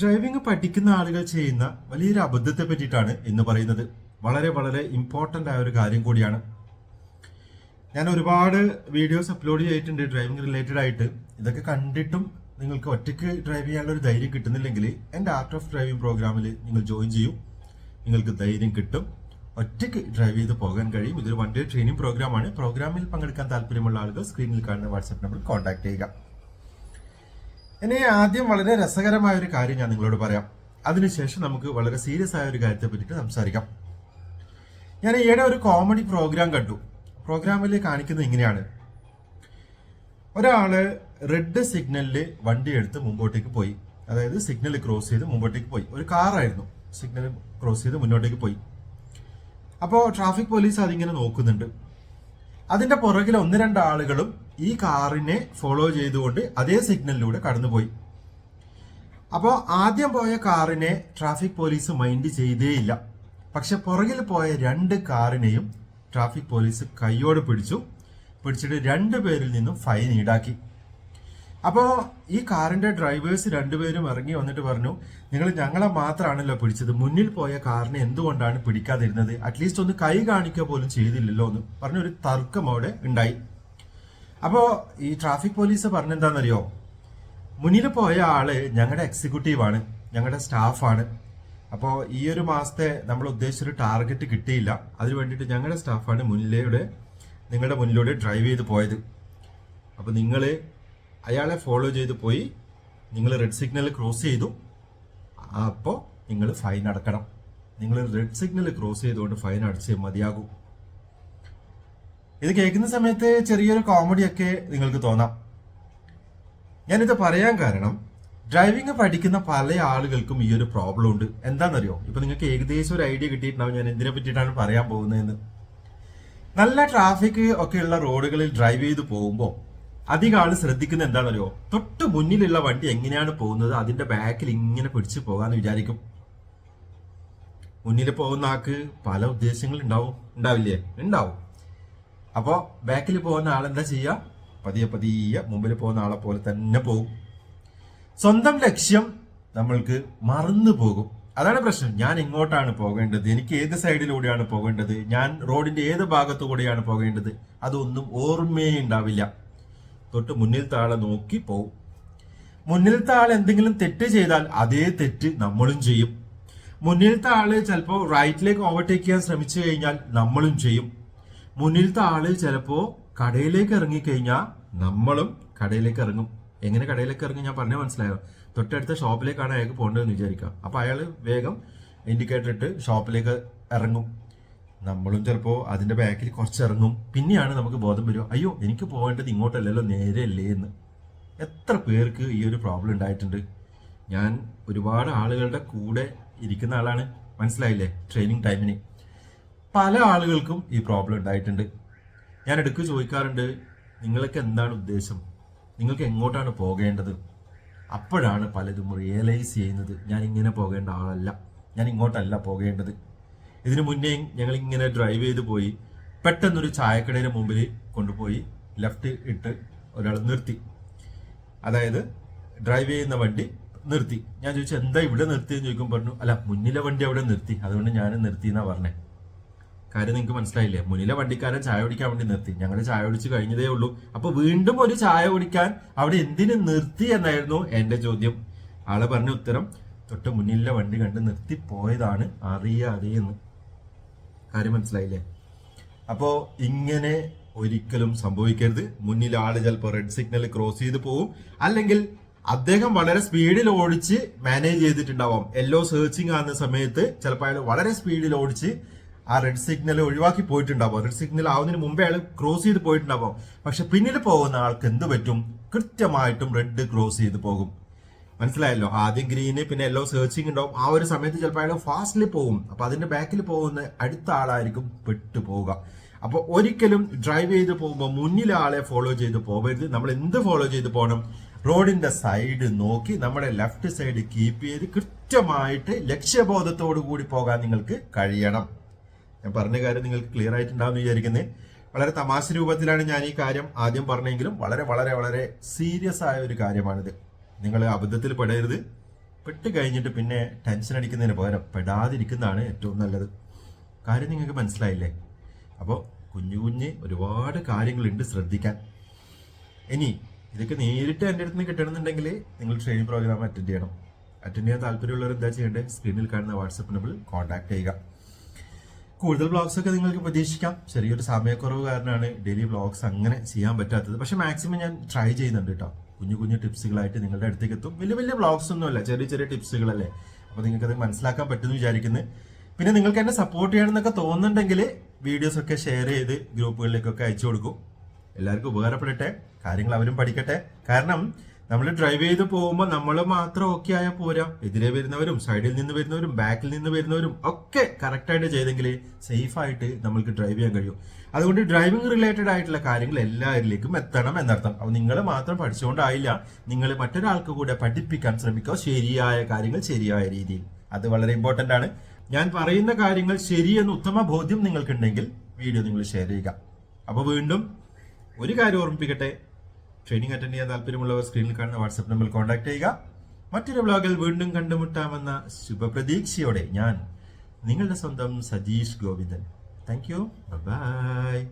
Driving പഠിക്കുന്ന ആളുകൾ ചെയ്യുന്ന വലിയൊരു അബദ്ധത്തെ പറ്റിയിട്ടാണ് എന്ന് പറയുന്നത്. വളരെ വളരെ ഇമ്പോർട്ടന്റ് ആയ ഒരു കാര്യം കൂടിയാണ്. ഞാൻ ഒരുപാട് വീഡിയോസ് അപ്ലോഡ് ചെയ്തിട്ടുണ്ട് ഡ്രൈവിംഗ് റിലേറ്റഡ് ആയിട്ട്. ഇതൊക്കെ കണ്ടിട്ടും നിങ്ങൾക്ക് ഒറ്റയ്ക്ക് ഡ്രൈവ് ചെയ്യാനുള്ള ഒരു ധൈര്യം കിട്ടുന്നില്ലെങ്കിൽ എന്റെ ആർട്ട് ഓഫ് ഡ്രൈവിംഗ് പ്രോഗ്രാമിൽ നിങ്ങൾ ജോയിൻ ചെയ്യും. നിങ്ങൾക്ക് ധൈര്യം കിട്ടും. ഒറ്റയ്ക്ക് ഡ്രൈവ് ചെയ്ത് പോകാൻ കഴിയും. ഇതൊരു വൺ ഡേ ട്രെയിനിങ് പ്രോഗ്രാമാണ് പ്രോഗ്രാമിൽ പങ്കെടുക്കാൻ താല്പര്യമുള്ള ആളുകൾ സ്ക്രീനിൽ കാണുന്ന വാട്സ്ആപ്പ് നമ്പറിൽ കോൺടാക്ട് ചെയ്യുക. ഇനി ആദ്യം വളരെ രസകരമായ ഒരു കാര്യം ഞാൻ നിങ്ങളോട് പറയാം. അതിനുശേഷം നമുക്ക് വളരെ സീരിയസ് ആയ ഒരു കാര്യത്തെ പറ്റിയിട്ട് സംസാരിക്കാം. ഞാൻ ഈയിടെ ഒരു കോമഡി പ്രോഗ്രാം കണ്ടു. പ്രോഗ്രാമിൽ കാണിക്കുന്നത് ഇങ്ങനെയാണ്. ഒരാൾ റെഡ് സിഗ്നലിൽ വണ്ടി എടുത്ത് മുമ്പോട്ടേക്ക് പോയി. അതായത് സിഗ്നൽ ക്രോസ് ചെയ്ത് മുമ്പോട്ടേക്ക് പോയി. ഒരു കാറായിരുന്നു. സിഗ്നൽ ക്രോസ് ചെയ്ത് മുന്നോട്ടേക്ക് പോയി. അപ്പോൾ ട്രാഫിക് പോലീസ് അതിങ്ങനെ നോക്കുന്നുണ്ട്. അതിന്റെ പുറകിൽ ഒന്ന് രണ്ട് ആളുകളും ഈ കാറിനെ ഫോളോ ചെയ്തുകൊണ്ട് അതേ സിഗ്നലിലൂടെ കടന്നുപോയി. അപ്പോൾ ആദ്യം പോയ കാറിനെ ട്രാഫിക് പോലീസ് മൈൻഡ് ചെയ്തേയില്ല. പക്ഷെ പുറകിൽ പോയ രണ്ട് കാറിനെയും ട്രാഫിക് പോലീസ് കൈയോട് പിടിച്ചു. പിടിച്ചിട്ട് രണ്ടു പേരിൽ നിന്നും ഫൈൻ ഈടാക്കി. അപ്പോൾ ഈ കാറിന്റെ ഡ്രൈവേഴ്സ് രണ്ടുപേരും ഇറങ്ങി വന്നിട്ട് പറഞ്ഞു നിങ്ങൾ ഞങ്ങളെ മാത്രമാണല്ലോ പിടിച്ചത്. മുന്നിൽ പോയ കാറിനെ എന്തുകൊണ്ടാണ് പിടിക്കാതിരുന്നത്? അറ്റ്ലീസ്റ്റ് ഒന്ന് കൈ കാണിക്കുക പോലും ചെയ്തില്ലല്ലോ എന്ന് പറഞ്ഞൊരു തർക്കം അവിടെ ഉണ്ടായി. അപ്പോൾ ഈ ട്രാഫിക് പോലീസ് പറഞ്ഞെന്താണെന്നറിയോ മുന്നിൽ പോയ ആൾ ഞങ്ങളുടെ എക്സിക്യൂട്ടീവാണ് ഞങ്ങളുടെ സ്റ്റാഫാണ് അപ്പോൾ ഈ ഒരു മാസത്തെ നമ്മൾ ഉദ്ദേശിച്ചൊരു ടാർഗറ്റ് കിട്ടിയില്ല. അതിന് വേണ്ടിയിട്ട് ഞങ്ങളുടെ സ്റ്റാഫാണ് മുന്നിലൂടെ നിങ്ങളുടെ മുന്നിലൂടെ ഡ്രൈവ് ചെയ്ത് പോയത്. അപ്പോൾ നിങ്ങൾ അയാളെ ഫോളോ ചെയ്ത് പോയി നിങ്ങൾ റെഡ് സിഗ്നൽ ക്രോസ് ചെയ്തു. അപ്പോൾ നിങ്ങൾ ഫൈൻ അടക്കണം. നിങ്ങൾ റെഡ് സിഗ്നൽ ക്രോസ് ചെയ്തുകൊണ്ട് ഫൈൻ അടച്ചേ മതിയാകൂ. ഇത് കേൾക്കുന്ന സമയത്ത് ചെറിയൊരു കോമഡിയൊക്കെ നിങ്ങൾക്ക് തോന്നാം. ഞാനിത് പറയാൻ കാരണം ഡ്രൈവിംഗ് പഠിക്കുന്ന പല ആളുകൾക്കും ഈ ഒരു പ്രോബ്ലം ഉണ്ട്. എന്താണെന്നറിയോ? ഇപ്പൊ നിങ്ങൾക്ക് ഏകദേശം ഒരു ഐഡിയ കിട്ടിയിട്ടുണ്ടാവും ഞാൻ എന്തിനെ പറ്റിയിട്ടാണ് പറയാൻ പോകുന്നതെന്ന്. നല്ല ട്രാഫിക് ഒക്കെയുള്ള റോഡുകളിൽ ഡ്രൈവ് ചെയ്ത് പോകുമ്പോൾ അധികം ആൾ ശ്രദ്ധിക്കുന്നത് എന്താണെന്നറിയോ? തൊട്ട് മുന്നിലുള്ള വണ്ടി എങ്ങനെയാണ് പോകുന്നത്? അതിന്റെ ബാക്കിൽ ഇങ്ങനെ പിടിച്ചു പോകാന്ന് വിചാരിക്കും. മുന്നിൽ പോകുന്ന ആൾക്ക് പല ഉദ്ദേശങ്ങൾ ഉണ്ടാവും. ഉണ്ടാവില്ലേ? ഉണ്ടാവും. അപ്പോ ബാക്കിൽ പോകുന്ന ആളെന്താ ചെയ്യുക? പതിയെ പതിയെ മുമ്പിൽ പോകുന്ന ആളെ പോലെ തന്നെ പോകും. സ്വന്തം ലക്ഷ്യം നമ്മൾക്ക് മറന്നു പോകും. അതാണ് പ്രശ്നം. ഞാൻ എങ്ങോട്ടാണ് പോകേണ്ടത്. എനിക്ക് ഏത് സൈഡിലൂടെയാണ് പോകേണ്ടത്? ഞാൻ റോഡിന്റെ ഏത് ഭാഗത്തു കൂടെയാണ് പോകേണ്ടത്? അതൊന്നും ഓർമ്മയേ ഉണ്ടാവില്ല തൊട്ട് മുന്നിൽ ആളെ നോക്കി പോവും. മുന്നിലത്തെ ആൾ എന്തെങ്കിലും തെറ്റ് ചെയ്താൽ അതേ തെറ്റ് നമ്മളും ചെയ്യും. മുന്നിലത്തെ ആൾ ചിലപ്പോൾ റൈറ്റിലേക്ക് ഓവർടേക്ക് ചെയ്യാൻ ശ്രമിച്ചു കഴിഞ്ഞാൽ നമ്മളും ചെയ്യും. മുന്നിലത്തെ ആൾ ചിലപ്പോ കടയിലേക്ക് ഇറങ്ങിക്കഴിഞ്ഞാൽ നമ്മളും കടയിലേക്ക് ഇറങ്ങും. എങ്ങനെ കടയിലേക്ക് ഇറങ്ങി ഞാൻ പറഞ്ഞാൽ മനസ്സിലായോ? തൊട്ടടുത്ത ഷോപ്പിലേക്കാണ് അയാൾക്ക് പോകേണ്ടതെന്ന് വിചാരിക്കാം അപ്പൊ അയാൾ വേഗം ഇൻഡിക്കേറ്റർ ഇട്ട് ഷോപ്പിലേക്ക് ഇറങ്ങും. നമ്മളും ചിലപ്പോൾ അതിന്റെ ബാക്കിൽ കുറച്ച് ഇറങ്ങും പിന്നെയാണ് നമുക്ക് ബോധം വരും അയ്യോ എനിക്ക് പോകേണ്ടത് ഇങ്ങോട്ടല്ലല്ലോ നേരെ അല്ലേ എന്ന്. എത്ര പേർക്ക് ഈ ഒരു പ്രോബ്ലം ഉണ്ടായിട്ടുണ്ട്? ഞാൻ ഒരുപാട് ആളുകളുടെ കൂടെ ഇരിക്കുന്ന ആളാണ്. മനസ്സിലായില്ലേ? ട്രെയിനിങ് ടൈമിന് പല ആളുകൾക്കും ഈ പ്രോബ്ലം ഉണ്ടായിട്ടുണ്ട്. ഞാൻ ഇടയ്ക്ക് ചോദിക്കാറുണ്ട് നിങ്ങൾക്ക് എന്താണ് ഉദ്ദേശം? നിങ്ങൾക്ക് എങ്ങോട്ടാണ് പോകേണ്ടത്? അപ്പോഴാണ് പലതും റിയലൈസ് ചെയ്യുന്നത്. ഞാൻ ഇങ്ങനെ പോകേണ്ട ആളല്ല. ഞാൻ ഇങ്ങോട്ടല്ല പോകേണ്ടത്. ഇതിനു മുന്നേ ഞങ്ങൾ ഇങ്ങനെ ഡ്രൈവ് ചെയ്ത് പോയി. പെട്ടെന്നൊരു ചായക്കടയുടെ മുമ്പിൽ കൊണ്ടുപോയി ലെഫ്റ്റ് ഇട്ട് ഒരാൾ നിർത്തി. അതായത് ഡ്രൈവ് ചെയ്യുന്ന വണ്ടി നിർത്തി. ഞാൻ ചോദിച്ചു എന്താ ഇവിടെ നിർത്തിയെന്ന്? ചോദിക്കുമ്പോൾ പറഞ്ഞു അല്ല മുന്നിലെ വണ്ടി അവിടെ നിർത്തി. അതുകൊണ്ട് ഞാൻ നിർത്തി എന്നാ പറഞ്ഞേ. കാര്യം നിങ്ങൾക്ക് മനസ്സിലായില്ലേ? മുന്നിലെ വണ്ടിക്കാരൻ ചായ കുടിക്കാൻ വേണ്ടി നിർത്തി. ഞങ്ങൾ ചായ കുടിച്ച് കഴിഞ്ഞതേ ഉള്ളൂ. അപ്പൊ വീണ്ടും ഒരു ചായ കുടിക്കാൻ അവിടെ എന്തിനു നിർത്തി എന്നായിരുന്നു എന്റെ ചോദ്യം. ആൾ പറഞ്ഞ ഉത്തരം തൊട്ട് മുന്നിലെ വണ്ടി കണ്ട് നിർത്തി പോയതാണ് അറിയാതെ എന്ന്. കാര്യം മനസ്സിലായില്ലേ? അപ്പോ ഇങ്ങനെ ഒരിക്കലും സംഭവിക്കരുത്. മുന്നിൽ ആൾ ചിലപ്പോൾ റെഡ് സിഗ്നൽ ക്രോസ് ചെയ്ത് പോവും. അല്ലെങ്കിൽ അദ്ദേഹം വളരെ സ്പീഡിൽ ഓടിച്ച് മാനേജ് ചെയ്തിട്ടുണ്ടാവാം. എല്ലോ സെർച്ചിങ് ആകുന്ന സമയത്ത് ചിലപ്പോൾ അയാൾ വളരെ സ്പീഡിൽ ഓടിച്ച് ആ റെഡ് സിഗ്നൽ ഒഴിവാക്കി പോയിട്ടുണ്ടാവും. റെഡ് സിഗ്നൽ ആവുന്നതിന് മുമ്പേ അയാൾ ക്രോസ് ചെയ്ത് പോയിട്ടുണ്ടാവും. പക്ഷെ പിന്നിൽ പോകുന്ന ആൾക്ക് എന്ത് പറ്റും? കൃത്യമായിട്ടും റെഡ് ക്രോസ് ചെയ്ത് പോകും. മനസ്സിലായല്ലോ? ആദ്യം ഗ്രീന് പിന്നെ യെല്ലോ സെർച്ചിങ് ഉണ്ടാവും. ആ ഒരു സമയത്ത് ചിലപ്പോൾ അയാൾ ഫാസ്റ്റിൽ പോകും അപ്പൊ അതിന്റെ ബാക്കിൽ പോകുന്ന അടുത്ത ആളായിരിക്കും പെട്ടു പോവുക. അപ്പോൾ ഒരിക്കലും ഡ്രൈവ് ചെയ്ത് പോകുമ്പോൾ മുന്നിലെ ആളെ ഫോളോ ചെയ്ത് പോകരുത് നമ്മൾ എന്ത് ഫോളോ ചെയ്ത് പോകണം? റോഡിന്റെ സൈഡ് നോക്കി നമ്മുടെ ലെഫ്റ്റ് സൈഡ് കീപ്പ് ചെയ്ത് കൃത്യമായിട്ട് ലക്ഷ്യബോധത്തോടു കൂടി പോകാൻ നിങ്ങൾക്ക് കഴിയണം. ഞാൻ പറഞ്ഞ കാര്യം നിങ്ങൾക്ക് ക്ലിയർ ആയിട്ടുണ്ടാവും വിചാരിക്കുന്നത് വളരെ തമാശ രൂപത്തിലാണ് ഞാൻ ഈ കാര്യം ആദ്യം പറഞ്ഞെങ്കിലും വളരെ വളരെ വളരെ സീരിയസ് ആയ ഒരു കാര്യമാണിത്. നിങ്ങൾ അബദ്ധത്തിൽ പെടരുത്. പെട്ട് കഴിഞ്ഞിട്ട് പിന്നെ ടെൻഷൻ അടിക്കുന്നതിന് പകരം പെടാതിരിക്കുന്നതാണ് ഏറ്റവും നല്ലത്. കാര്യം നിങ്ങൾക്ക് മനസ്സിലായില്ലേ? അപ്പോൾ കുഞ്ഞു കുഞ്ഞ് ഒരുപാട് കാര്യങ്ങളുണ്ട് ശ്രദ്ധിക്കാൻ. ഇനി ഇതൊക്കെ നേരിട്ട് എന്റെ അടുത്ത് നിന്ന് കിട്ടണമെന്നുണ്ടെങ്കിൽ നിങ്ങൾ ട്രെയിനിങ് പ്രോഗ്രാം അറ്റൻഡ് ചെയ്യണം. അറ്റൻഡ് ചെയ്യാൻ താല്പര്യമുള്ളവർ എന്താ ചെയ്യേണ്ടത്? സ്ക്രീനിൽ കാണുന്ന വാട്സപ്പ് നമ്പറിൽ കോൺടാക്ട് ചെയ്യുക. കൂടുതൽ ബ്ലോഗ്സ് ഒക്കെ നിങ്ങൾക്ക് പ്രതീക്ഷിക്കാം. ചെറിയൊരു സമയക്കുറവ് കാരണമാണ് ഡെയിലി ബ്ലോഗ്സ് അങ്ങനെ ചെയ്യാൻ പറ്റാത്തത്. പക്ഷെ മാക്സിമം ഞാൻ ട്രൈ ചെയ്യുന്നുണ്ട് കേട്ടോ കുഞ്ഞു കുഞ്ഞു ടിപ്സുകളായിട്ട് നിങ്ങളുടെ അടുത്തേക്ക് എത്തും വലിയ വലിയ ബ്ലോഗ്സ് ഒന്നുമല്ല ചെറിയ ചെറിയ ടിപ്സുകളല്ലേ അപ്പോൾ നിങ്ങൾക്ക് അത് മനസ്സിലാക്കാൻ പറ്റുമെന്ന് വിചാരിക്കുന്നു. പിന്നെ നിങ്ങൾക്ക് എന്നെ സപ്പോർട്ട് ചെയ്യണമെന്നൊക്കെ തോന്നുന്നുണ്ടെങ്കിൽ വീഡിയോസ് ഒക്കെ ഷെയർ ചെയ്ത് ഗ്രൂപ്പുകളിലേക്കൊക്കെ അയച്ചു കൊടുക്കും. എല്ലാവർക്കും ഉപകാരപ്പെടട്ടെ. കാര്യങ്ങൾ അവരും പഠിക്കട്ടെ. കാരണം നമ്മൾ ഡ്രൈവ് ചെയ്ത് പോകുമ്പോൾ നമ്മൾ മാത്രം ഓക്കെ ആയാൽ പോരാ. എതിരെ വരുന്നവരും സൈഡിൽ നിന്ന് വരുന്നവരും ബാക്കിൽ നിന്ന് വരുന്നവരും ഒക്കെ കറക്റ്റായിട്ട് ചെയ്തെങ്കിൽ സേഫ് ആയിട്ട് നമ്മൾക്ക് ഡ്രൈവ് ചെയ്യാൻ കഴിയും. അതുകൊണ്ട് ഡ്രൈവിംഗ് റിലേറ്റഡ് ആയിട്ടുള്ള കാര്യങ്ങൾ എല്ലാവരിലേക്കും എത്തണം എന്നർത്ഥം. അപ്പോൾ നിങ്ങൾ മാത്രം പഠിച്ചുകൊണ്ടായില്ല നിങ്ങൾ മറ്റൊരാൾക്ക് കൂടെ പഠിപ്പിക്കാൻ ശ്രമിക്കുക. ശരിയായ കാര്യങ്ങൾ ശരിയായ രീതിയിൽ. അത് വളരെ ഇമ്പോർട്ടന്റ് ആണ്. ഞാൻ പറയുന്ന കാര്യങ്ങൾ ശരിയെന്ന് ഉത്തമ ബോധ്യം നിങ്ങൾക്കുണ്ടെങ്കിൽ വീഡിയോ നിങ്ങൾ ഷെയർ ചെയ്യുക. അപ്പോൾ വീണ്ടും ഒരു കാര്യം ഓർമ്മിപ്പിക്കട്ടെ. ട്രെയിനിങ് അറ്റൻഡ് ചെയ്യാൻ താല്പര്യമുള്ളവർ സ്ക്രീനിൽ കാണുന്ന വാട്സ്ആപ്പ് നമ്പറിൽ കോൺടാക്ട് ചെയ്യുക. മറ്റൊരു വ്ളോഗിൽ വീണ്ടും കണ്ടുമുട്ടാമെന്ന ശുഭപ്രതീക്ഷയോടെ ഞാൻ നിങ്ങളുടെ സ്വന്തം Sajeesh Govindan. Thank you bye